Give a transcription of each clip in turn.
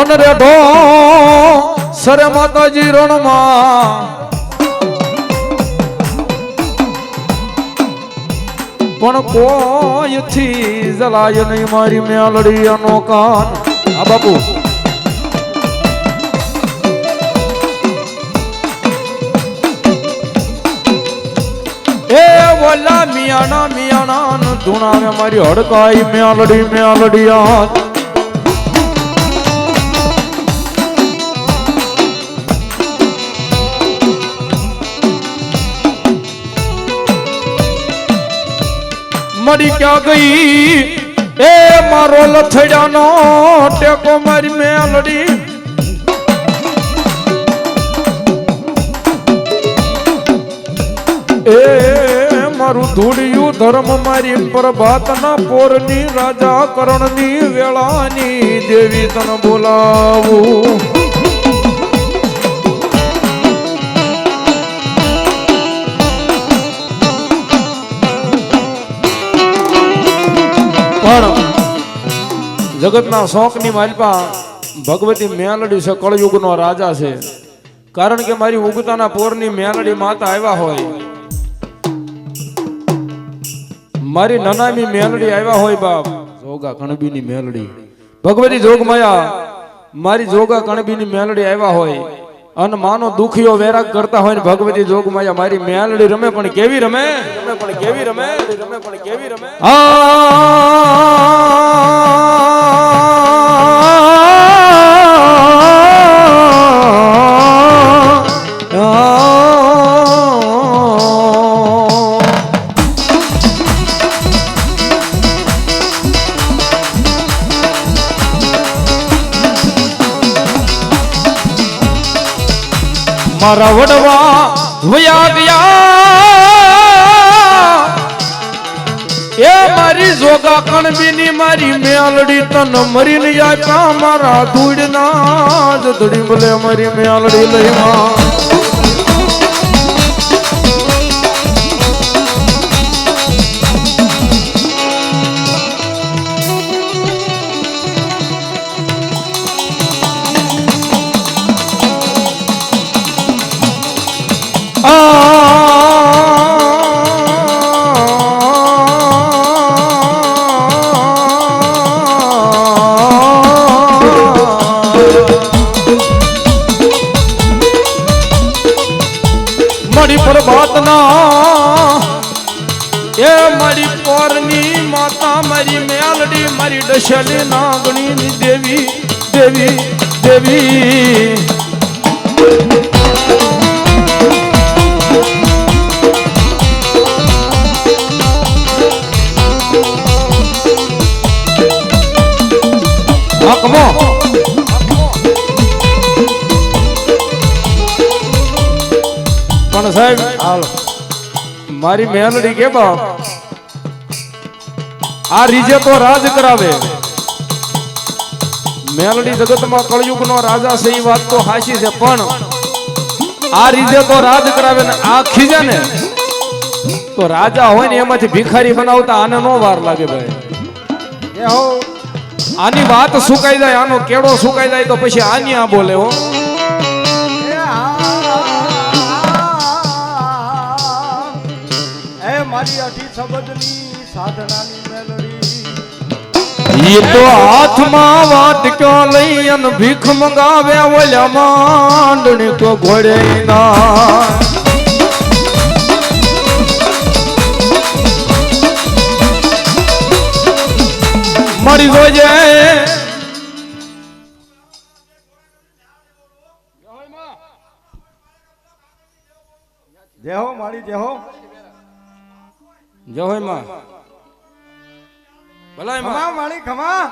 અને રેઢો સરે માતાજી રણમાં. પણ કોઈથી જલાય નહીં મારી મેલડી અનો કાન. આ બાપુ. એ બોલા મિયાણા મિયાણા ધૂણાવે મારી હડકાઈ મેલડી મેલડી આ મરી ક્યાં ગઈ? એ મારો લથડાનો ટેકો મારી મેલડી. એ મારું ધૂળિયું ધર્મ મારી પ્રભાતના પોરની રાજા કરણની વેળાની દેવી તને બોલાવું. પણ જગતના શોખની માલપા ભગવતી મેલડી છે, કળયુગનો રાજા છે. કારણ કે મારી ઉગતાના પોરની મેલડી માતા આવ્યા હોય. મારી નનામી મેલડી આવ્યા હોય બાપ. જોગા કણબીની મેલડી. ભગવતી જોગમાયા, મારી જોગા કણબીની મેલડી આવ્યા હોય. અને માનો દુખીઓ વેરાગ કરતા હોય ને ભગવતી જોગમાયા મારી મેલડી રમે પણ કેવી રમે રમે પણ કેવી રમે? રમે પણ કેવી રમે? આ મારા વડવા વયા ગયા એ મારી જોગા કણબીની મારી મેલડી તન મરીને આપ્યા મારા ધૂળના જ ધૂળી બોલે મારી મેલડી લઈમાં મારી માતા મારી મેલડી, મારી ડસલી નાગણી દેવી દેવી દેવી. હા કમો પણ સાહેબ મારી મેલડી કે બાપ? આ રીજે તો રાજ કરાવે. મેલડી જગતમાં કળયુગનો રાજા છે એ વાત તો હાચી છે પણ આ રીજે તો રાજ કરાવે ને આ ખીજે ને તો રાજા હોય ને એમાંથી ભિખારી બનાવતા આને નો વાર લાગે ભાઈ. હો. આની વાત સુકાઈ જાય આનો કેળો સુકાઈ જાય તો પછી આની આ બોલે હો. મારી અઢી શબ્દની એ તો હાથમાં વાટક્યો લઈ અને ભીખ મંગાવે ઓલ્યા માંડણી તો ઘોડે ના. મરી જોજે. જેહો મારી જેહો જય હોયમાં. ભલાયમાં ખમા માળી ખમા.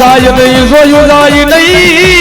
જાય જોયું નહીં જોયું જાય નહીં.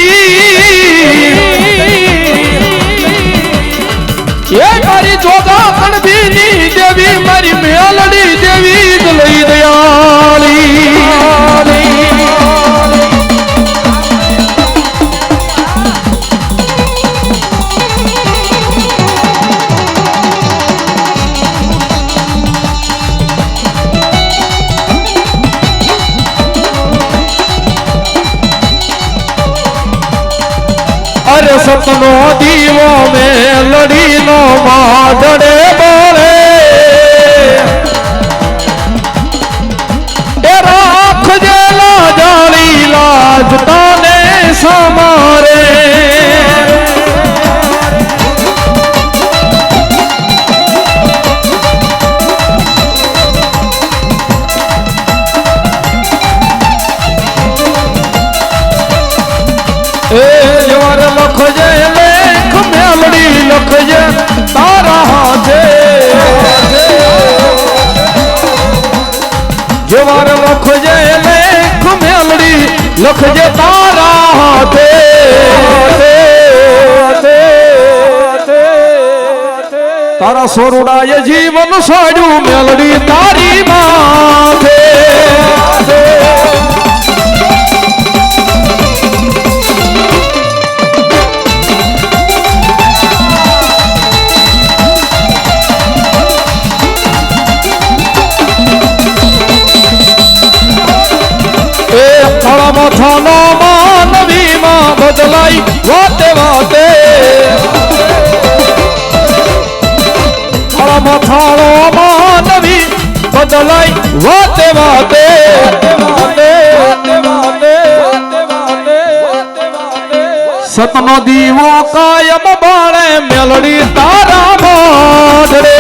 અરે સપનો દીવો મેલડી નો માડડે બોલે એ રાખજે લાજાળી લાજ લખજે તારા હાથે તારા સોરુડાએ જીવન સાડ્યું મેલડી તારી માથે ફળમાં થાનો માનવીમાં બદલાઈ વાતે વાતે. થાનો માનવી બદલાઈ વાતે વાતે. સતનો દીવો કાયમ બાળે મેલડી તારા મોઢડે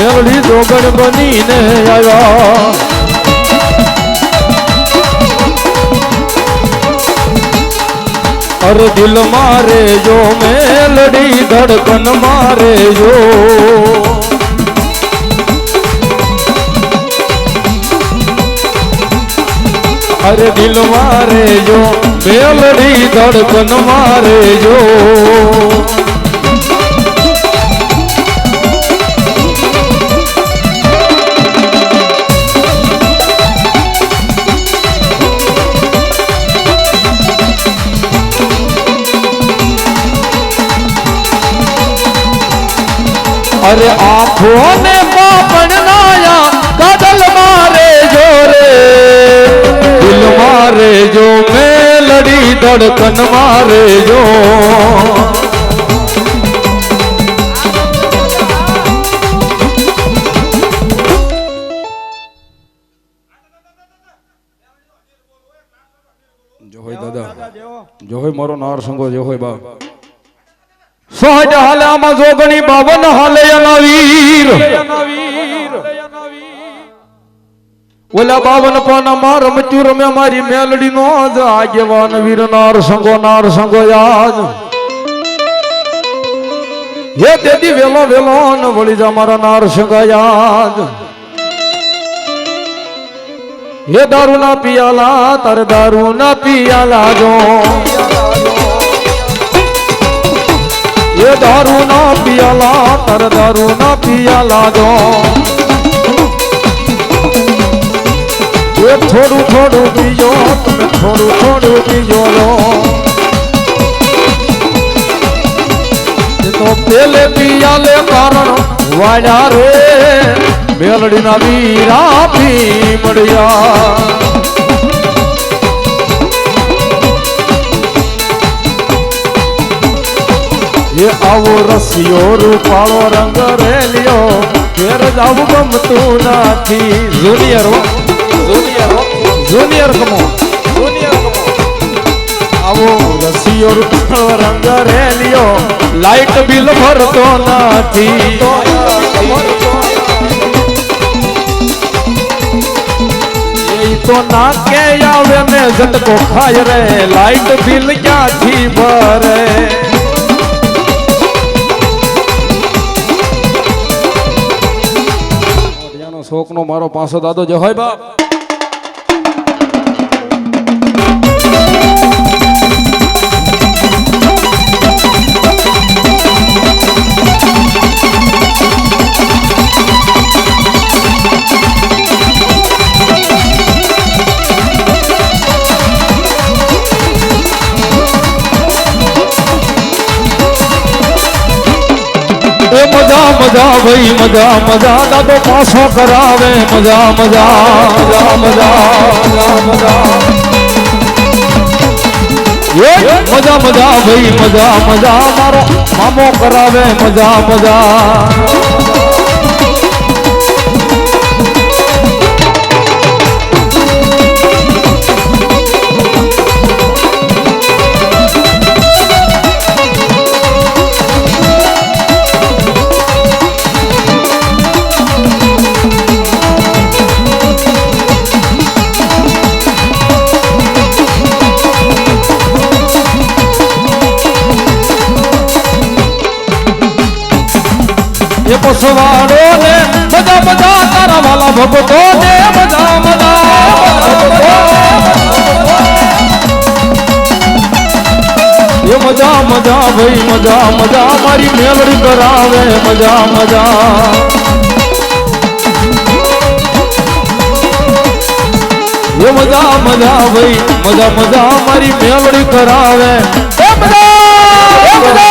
રે મેલડી જોગણ બનીને આવ્યા. અરે દિલ મારે જો મેલડી ધડકન મારે જો. અરે દિલ મારે જો મેલડી ધડકન મારે જો. અરે આંખો ને પાપણ નાયા કદલ મારે જો રે. દિલ મારે જો, મેલડી ધડકન મારે જો. જો હોય દાદા. જો હોય મારો નાર સંગો જો હોય બા સહજ હાલે આમાં જોગણી બાવન હાલે એના વીર ઓલા બાવન પાના માર મચ્યું રમે મારી મેલડી નો જ આગેવાન વીર નાર સંગો નાર સંગો યાદ હે તેદી વેલો વેલો ન વળી જા મારા નાર સંગા યાદ એ દારૂ ના પિયાલા તારે દારૂ ના પિયાલા જો એ દારૂ ના પિયાલા, તારે દારૂ ના પિયાલા જો. એ થોડું થોડું પીજો, તમે થોડું થોડું પીજો લો. તો પેલે પિયાલે કારણ વાડ્યા રે, મેલડીના વીરા ભીમડિયા. એ આવો રસિયો રૂપાળો રંગ રેલ્યો ઘેર જાવું ગમતું નથી. Junior junior junior Kamo junior Kamo આવો રસિયો રૂપાળો રંગ રેલ્યો લાઈટ બિલ ભરતો નથી. તો ના કે આવે ને ઝટકો ખાય રે લાઈટ બિલ ક્યાંથી ભરે? શોકનો મારો પાસો દાદો જે હોય બાપ. મજા ભાઈ, મજા મજા. દાદો પાછો કરાવે, મજા મજા મજા મજા મજા. મજા મજા ભાઈ, મજા મજા. મારો મામો કરાવે, મજા મજા. એ પસવાડો ને મજા મજા તારા વાલા ભગતો ને મજા મજા એ મજા મજા ભાઈ મજા મજા મારી મેલડી કરાવે મજા મજા એ મજા મજા ભાઈ મજા મજા મારી મેલડી કરાવે એ મજા